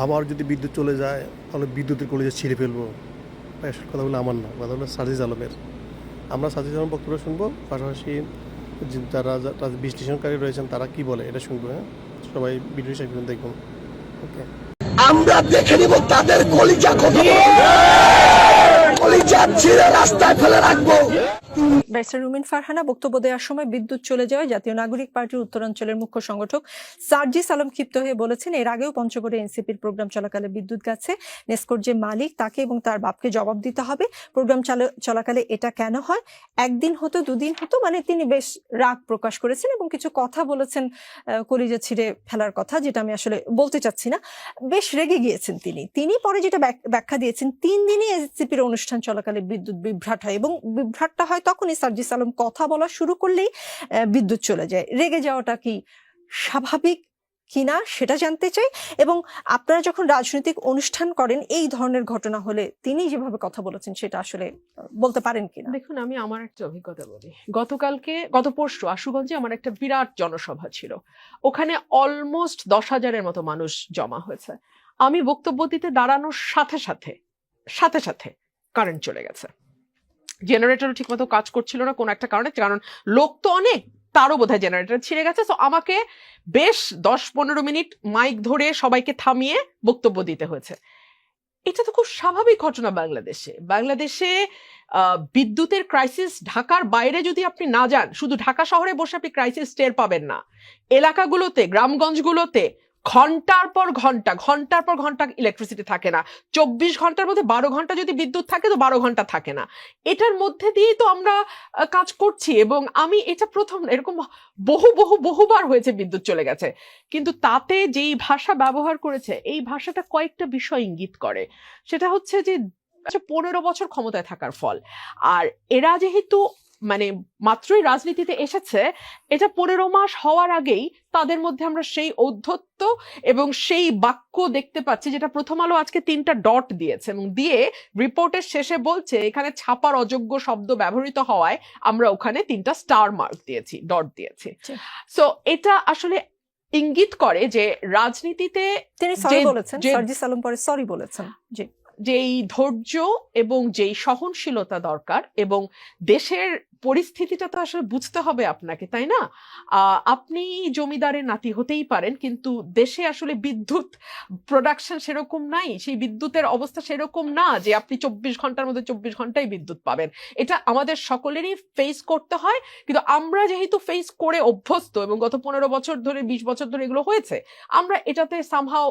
আবার যদি বিদ্যুৎ চলে যায় তাহলে বিদ্যুতের কলেজে ছিঁড়ে ফেলব। ভাই, কথাগুলো আমার না। কথা হলো সাজিজ আলমের। আমরা সাজিজ আলম বক্তব্য শুনব পাশাপাশি যারা বিশ্লেষণকারী রয়েছেন তারা কি বলে এটা শুনব হ্যাঁ? সবাই শেষ পর্যন্ত দেখুন। ওকে আমরা দেখে নিব তাদের কলিজা কত কলিজা ছিঁড়ে রাস্তায় ফেলে রাখব। ব্যারিস্টার রুমিন ফারহানা বক্তব্য দেওয়ার সময় বিদ্যুৎ চলে যাওয়ায় জাতীয় নাগরিক পার্টির উত্তরাঞ্চলের মুখ্য সংগঠক সার্জিস আলম ক্ষিপ্ত হয়ে বলেছেন, এর আগেও পঞ্চগড়ে এনসিপির প্রোগ্রাম চলাকালে বিদ্যুৎ গেছে যে মালিক তাকে এবং তার বাপকে জবাব দিতে হবে, প্রোগ্রাম চলাকালে এটা কেন হয়? একদিন হতো, দুদিন হতো মানে তিনি বেশ রাগ প্রকাশ করেছেন এবং কিছু কথা বলেছেন কলিজা ছিঁড়ে ফেলার কথা, যেটা আমি আসলে বলতে চাচ্ছি না। বেশ রেগে গিয়েছেন তিনি। তিনি পরে যেটা ব্যাখ্যা দিয়েছেন, তিন দিনই এনসিপির অনুষ্ঠান চলাকালে বিদ্যুৎ বিভ্রাট হয় এবং বিভ্রাটটা হয় তখনই সার্জিস আলম কথা বলা শুরু করলেই বিদ্যুৎ চলে যায়। রেগে যাওয়াটা কি স্বাভাবিক কিনা সেটা জানতে চাই এবং আপনারা যখন রাজনৈতিক অনুষ্ঠান করেন, এই ধরনের ঘটনা হলে তিনি যেভাবে কথা বলেছেন সেটা আসলে বলতে পারেন কিনা? দেখুন, আমি আমার একটা অভিজ্ঞতা বলি। গতকালকে, গত পরশু আশুগঞ্জে আমার একটা বিরাট জনসভা ছিল। ওখানে অলমোস্ট দশ হাজারের মতো মানুষ জমা হয়েছে। আমি বক্তব্য দিতে দাঁড়ানোর সাথে সাথে সাথে সাথে কারেন্ট চলে গেছে। জেনারেটরও ঠিকমতো কাজ করছিল না কোনো একটা কারণে, কারণ লোক তো অনেক, তারও বোধহয় জেনারেটর ছিঁড়ে গেছে। তো আমাকে বেশ দশ পনেরো মিনিট মাইক ধরে সবাইকে থামিয়ে বক্তব্য দিতে হয়েছে। এটা তো খুব স্বাভাবিক ঘটনা বাংলাদেশে। বাংলাদেশে বিদ্যুতের ক্রাইসিস ঢাকার বাইরে যদি আপনি না যান, শুধু ঢাকা শহরে বসে আপনি ক্রাইসিস টের পাবেন না। এলাকাগুলোতে, গ্রামগঞ্জগুলোতে ঘণ্টার পর ঘণ্টা, ঘণ্টার পর ঘণ্টা ইলেকট্রিসিটি থাকে না। চব্বিশ ঘণ্টার মধ্যে বারো ঘণ্টা যদি বিদ্যুৎ থাকে তো বারো ঘণ্টা থাকে না। এটার মধ্যে দিয়েই তো আমরা কাজ করছি এবং আমি এটা প্রথম, এরকম বহু বহু, বহুবার হয়েছে বিদ্যুৎ চলে গেছে। কিন্তু তাতে যেই ভাষা ব্যবহার করেছে, এই ভাষাটা কয়েকটা বিষয় ইঙ্গিত করে। সেটা হচ্ছে যে, পনেরো বছর ক্ষমতায় থাকার ফল। আর এরা যেহেতু মানে মাত্রই রাজনীতিতে এসেছে এটা পনেরো মাস হওয়ার আগেই তাদের মধ্যে আমরা সেই ঔদ্ধত্য এবং সেই বাক্য দেখতে পাচ্ছি যেটা প্রথম আলো আজকে তিনটা ডট দিয়েছে এবং দিয়ে রিপোর্টের শেষে বলছে এখানে ছাপার অযোগ্য শব্দ ব্যবহৃত হওয়ায় আমরা ওখানে তিনটা স্টার মার্ক দিয়েছি ডট দিয়েছি। সো এটা আসলে ইঙ্গিত করে যে রাজনীতিতে তিনি সরি বলেছেন পরে সরি বলেছেন জি। যেই ধৈর্য এবং যেই সহনশীলতা দরকার এবং দেশের পরিস্থিতিটা তো আসলে বুঝতে হবে আপনাকে তাই না? আপনি জমিদারের নাতি হতেই পারেন কিন্তু দেশে আসলে বিদ্যুৎ প্রোডাকশন সেরকম নাই সেই বিদ্যুতের অবস্থা সেরকম না যে আপনি চব্বিশ ঘণ্টার মধ্যে চব্বিশ ঘন্টায় বিদ্যুৎ পাবেন। এটা আমাদের সকলেরই ফেস করতে হয় কিন্তু আমরা যেহেতু ফেস করে অভ্যস্ত এবং গত পনেরো বছর ধরে বিশ বছর ধরে এগুলো হয়েছে আমরা এটাতে সামহাও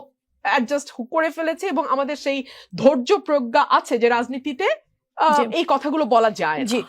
অ্যাডজাস্ট করে ফেলেছি এবং আমাদের সেই ধৈর্য প্রজ্ঞা আছে যে রাজনীতিতে এই কথাগুলো বলা যায় না। জি।